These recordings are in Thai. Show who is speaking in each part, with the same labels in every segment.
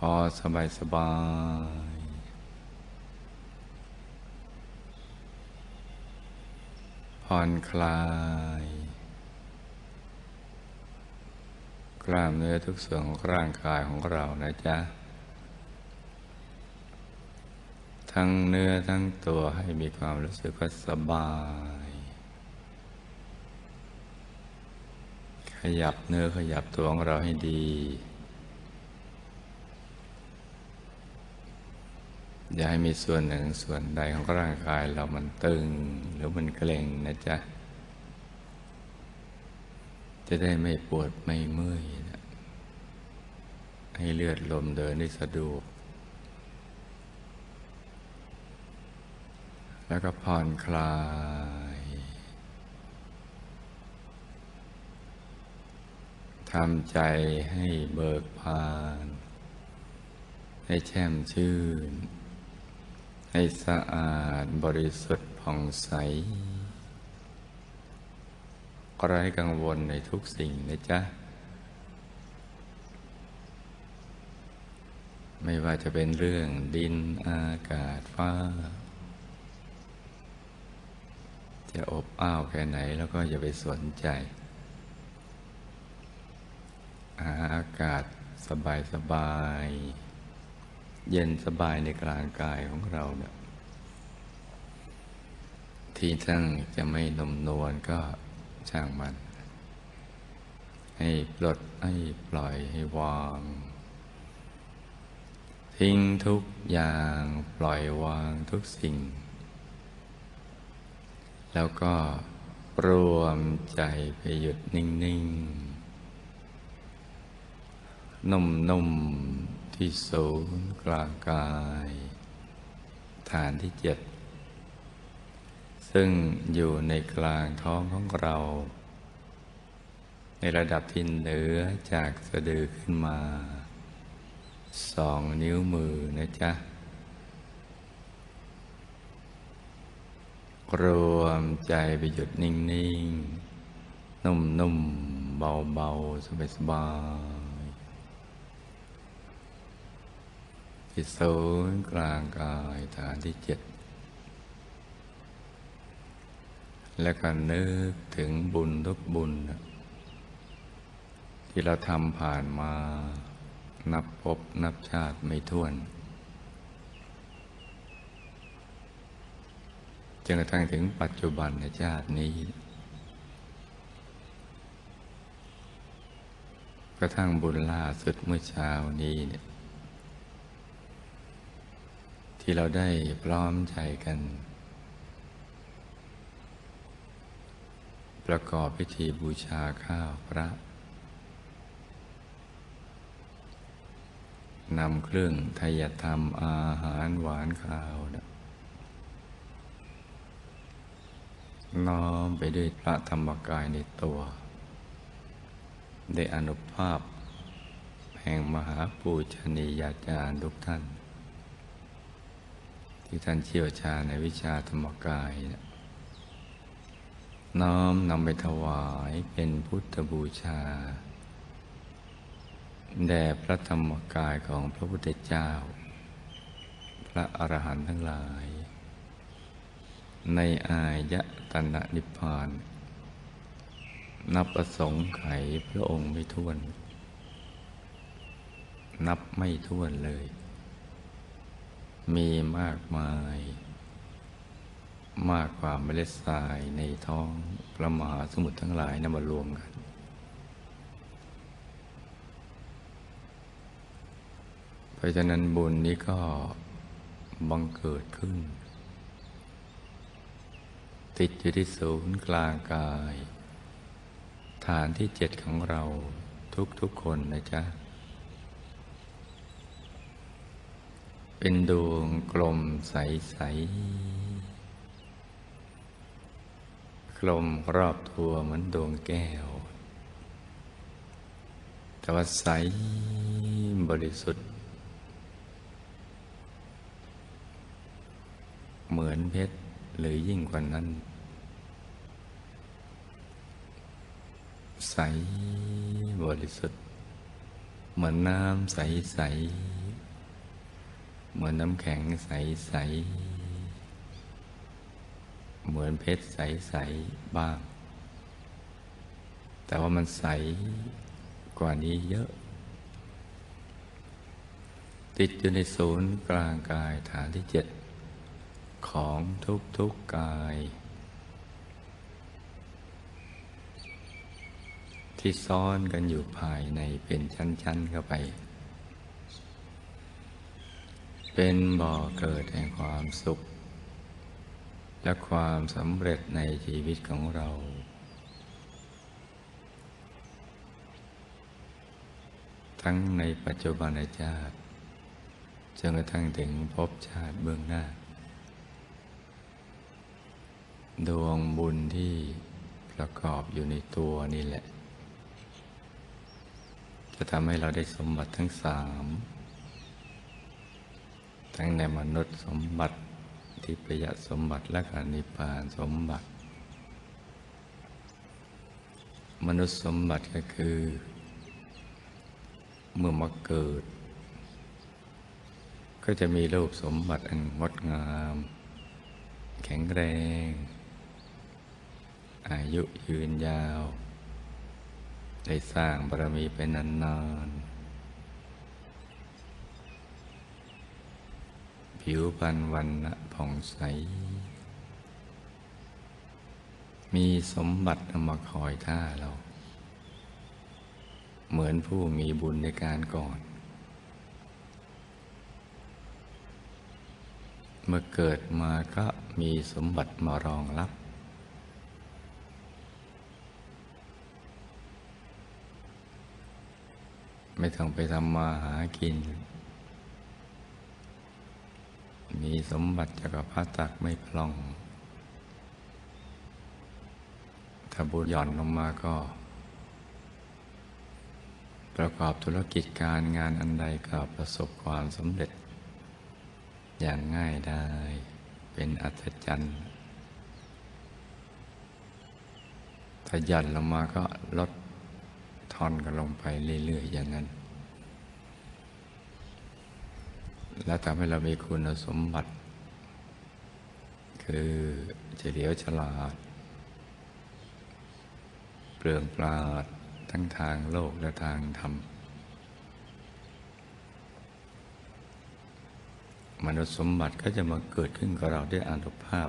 Speaker 1: พอสบายสบาย ผ่อนคลาย กล้ามเนื้อทุกส่วนของร่างกายของเรานะจ๊ะ ทั้งเนื้อทั้งตัวให้มีความรู้สึกว่าสบาย ขยับเนื้อขยับตัวของเราให้ดี อย่าให้มีส่วนหนึ่งส่วนใดของร่างกายเรามันตึง หรือมันเกร็งนะจ๊ะ จะได้ไม่ปวดไม่เมื่อยนะให้เลือดลมเดินได้สะดวก แล้วก็ผ่อนคลาย ทำใจให้เบิกบาน ให้แช่มชื่น ให้สะอาดบริสุทธิ์ผ่องใสไร้กังวลในทุกสิ่งนะจ๊ะ ไม่ว่าจะเป็นเรื่องดินอากาศฟ้า จะอบอ้าวแค่ไหนแล้วก็อย่าไปสนใจ อากาศสบายสบาย เย็นสบายในกลางกายของเราเนี่ยที่ทั้งจะไม่นมนวลก็ช่างมัน ให้ปลดให้ปล่อยให้วาง ทิ้งทุกอย่างปล่อยวางทุกสิ่ง แล้วก็รวมใจไปหยุดนิ่ง ๆ นุ่ม ๆ ที่ศูนย์กลางกาย ฐานที่เจ็ดซึ่งอยู่ในกลางท้องของเรา ในระดับที่เหนือจากสะดือขึ้นมาสองนิ้วมือนะจ๊ะ รวมใจไปหยุดนิ่ง ๆ นุ่ม ๆ เบา ๆ สบาย ที่ศูนย์กลางกายฐานที่เจ็ดและก็นึกถึงบุญทุกบุญ ที่เราทำผ่านมานับพบนับชาติไม่ถ้วนจนกระทั่งถึงปัจจุบันในชาตินี้ กระทั่งบุญล่าสุดเมื่อเช้านี้เนี่ย ที่เราได้พร้อมใจกัน ประกอบพิธีบูชาข้าวพระนำเครื่องไทยธรรมอาหารหวานข้าวนะน้อมไปด้วยพระธรรมกายในตัวได้อนุภาพ แห่งมหาปูชนียาจารย์ทุกท่าน ที่ท่านเชี่ยวชาญในวิชาธรรมกายนะน้อมนำไปถวายเป็นพุทธบูชา แด่พระธรรมกายของพระพุทธเจ้า พระอรหันต์ทั้งหลาย ในอายะตนะนิพพาน นับประสงค์ไขพระองค์ไม่ท้วน นับไม่ท้วนเลย มีมากมาย มากกว่าเมล็ดทรายในท้องพระมหาสมุทรทั้งหลายนำมารวมกัน เพราะฉะนั้นบุญนี้ก็บังเกิดขึ้น ติดอยู่ที่ศูนย์กลางกาย ฐานที่เจ็ดของเราทุกๆคนนะจ๊ะ เป็นดวงกลมใส ๆ กลมรอบตัวเหมือนดวงแก้ว แต่ว่าใสบริสุทธิ์ เหมือนเพชรหรือยิ่งกว่านั้น ใสบริสุทธิ์ เหมือนน้ำใส ๆ เหมือนน้ำแข็งใส ๆ เหมือนเพชรใส ๆ บ้าง แต่ว่ามันใสกว่านี้เยอะ ติดอยู่ในศูนย์กลางกายฐานที่เจ็ดของทุกทุกกาย ที่ซ้อนกันอยู่ภายในเป็นชั้น ๆ เข้าไป เป็นบ่อเกิดแห่งความสุข และความสำเร็จในชีวิตของเรา ทั้งในปัจจุบันชาติจนกระทั่งถึงภพชาติเบื้องหน้า ดวงบุญที่ประกอบอยู่ในตัวนี่แหละ จะทำให้เราได้สมบัติทั้งสาม ทั้งในมนุษย์สมบัติทิพยสมบัติและการนิพพานสมบัติ มนุษย์สมบัติก็คือ เมื่อมาเกิด ก็จะมีรูปสมบัติอันงดงาม แข็งแรง อายุยืนยาว ได้สร้างบารมีไปนานๆ ผิวพรรณวันณะผ่องใส มีสมบัติมาคอยท่าเรา เหมือนผู้มีบุญในการก่อน เมื่อเกิดมาก็มีสมบัติมารองรับไม่ต้องไปทำมาหากิน มีสมบัติจักรพรรดิตักไม่พล่อง ถ้าบุญหย่อนลงมาก็ ประกอบธุรกิจการงานอันใดก็ประสบความสำเร็จ อย่างง่ายได้เป็นอัศจรรย์ถ้าหย่อนลงมาก็ลดทอนกันลงไปเรื่อยๆอย่างนั้น แล้วทำให้เรามีคุณสมบัติ คือเฉลียวฉลาด เปลืองปราดทั้งทางโลกและทางธรรม มนุษย์สมบัติก็จะมาเกิดขึ้นกับเราด้วยอานุภาพ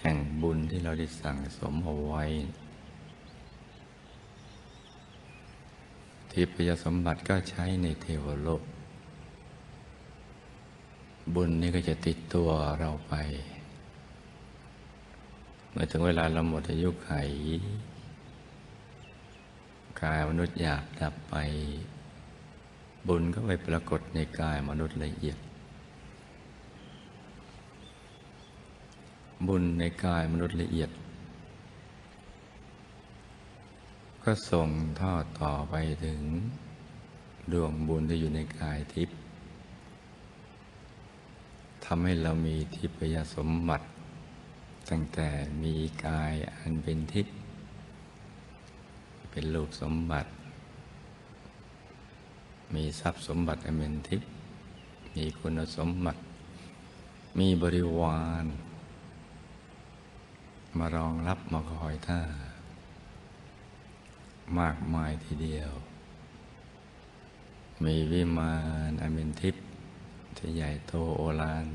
Speaker 1: แห่งบุญที่เราได้สั่งสมเอาไว้ทิพยสมบัติก็ใช้ในเทวโลก บุญนี้ก็จะติดตัวเราไป เมื่อถึงเวลาเราหมดอายุไข กายมนุษย์หยาบดับไป บุญก็ไปปรากฏในกายมนุษย์ละเอียด บุญในกายมนุษย์ละเอียด ก็ส่งทอดต่อไปถึงดวงบุญที่อยู่ในกายทิพย์ ทำให้เรามีทิพยสมบัติ ตั้งแต่มีกายอันเป็นทิพย์เป็นรูปสมบัติ มีทรัพย์สมบัติอันเป็นทิพย์มีคุณสมบัติ มีบริวาร มารองรับมาคอยท่า มากมายทีเดียว มีวิมานอันเป็นทิพย์ ที่ใหญ่โตโอฬาร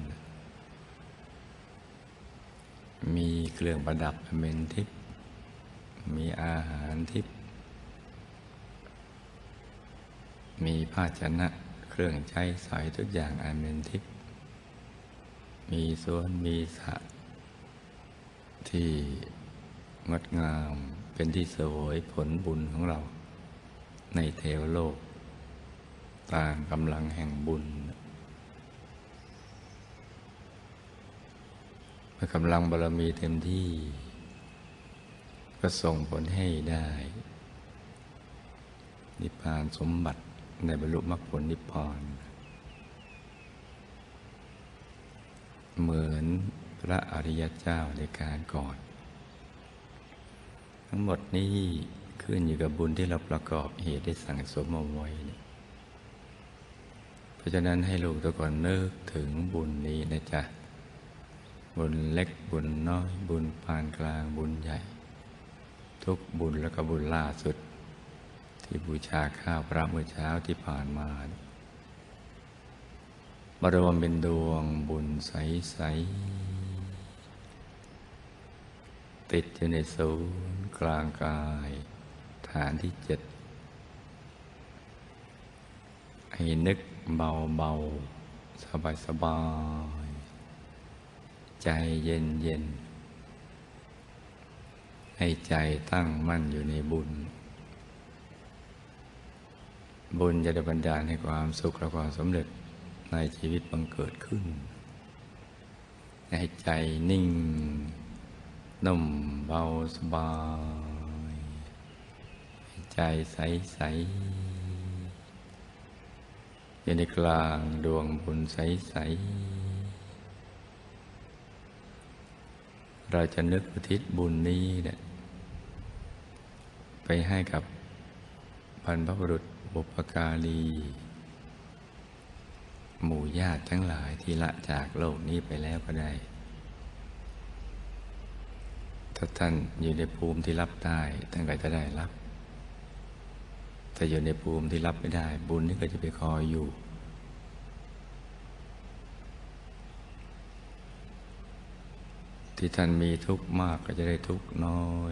Speaker 1: มีเครื่องประดับอเป็นทิพมีอาหารทิพมีภาชนะเครื่องใช้สอยทุกอย่างอันเป็นทิพมีสวนมีสระที่งดงามเป็นที่สวยผลบุญของเรา ในเทวโลก ตามกำลังแห่งบุญ มื่อกำลังบารมีเต็มที่ ก็ส่งผลให้ได้ นิพพานสมบัติในบรรลุมรรคผลนิพพานเหมือนพระอริยเจ้าในการก่อน ทั้งหมดนี้ขึ้นอยู่กับบุญที่เราประกอบเหตุได้สั่งสมเอาไว้เนี่ยเพราะฉะนั้นให้ลูกทุกคนนึกถึงบุญนี้นะจ๊ะ บุญเล็กบุญน้อย บุญปานกลางบุญใหญ่ ทุกบุญแล้วก็บุญล่าสุด ที่บูชาข้าวพระเมื่อเช้าที่ผ่านมาบรมเป็นดวงบุญใส ๆ ติดอยู่ในศูนย์กลางกาย ฐานที่เจ็ดให้นึกเบาเบาสบายสบาย ใจเย็นเย็น ให้ใจตั้งมั่นอยู่ในบุญ บุญจะได้บันดาลให้ความสุขและความสำเร็จในชีวิตบังเกิดขึ้น ให้ใจนิ่ง นุ่มเบาสบายใใจใสใสอยู่ในกลางดวงบุญใสใส เราจะนึกอุทิศบุญนี้เนี่ยไปให้กับบรรพบุรุษบุปการี หมู่ญาติทั้งหลายที่ละจากโลกนี้ไปแล้วก็ได้ ถ้าท่านอยู่ในภูมิที่รับได้ท่านก็จะได้รับถ้าอยู่ในภูมิที่รับไม่ได้ บุญนี่ก็จะไปคอยอยู่ ที่ท่านมีทุกข์มากก็จะได้ทุกข์น้อย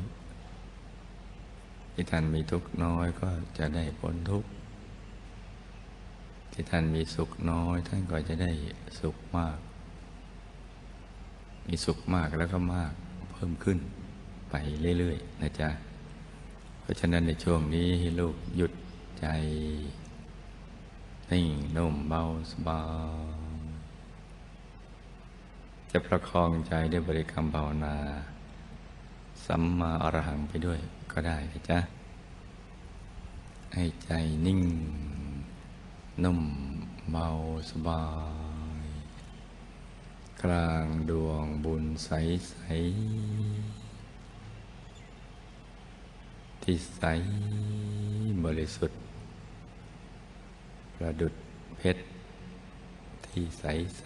Speaker 1: ที่ท่านมีทุกข์น้อยก็จะได้พ้นทุกข์ ที่ท่านมีสุขน้อย ท่านก็จะได้สุขมาก มีสุขมากแล้วก็มากเพิ่มขึ้นไปเรื่อยๆนะจ๊ะ เพราะฉะนั้นในช่วงนี้ให้ลูกหยุดใจนิ่งนุ่มเบาสบาย จะประคองใจด้วยบริกรรมภาวนา สัมมาอรหังไปด้วยก็ได้นะจ๊ะ ให้ใจนิ่ง นุ่มเบาสบาย กลางดวงบุญใสใสที่ใสบริสุทธิ์ ประดุดเพชรที่ใสใส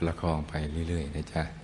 Speaker 1: ประคองไปเรื่อยๆนะจ๊ะ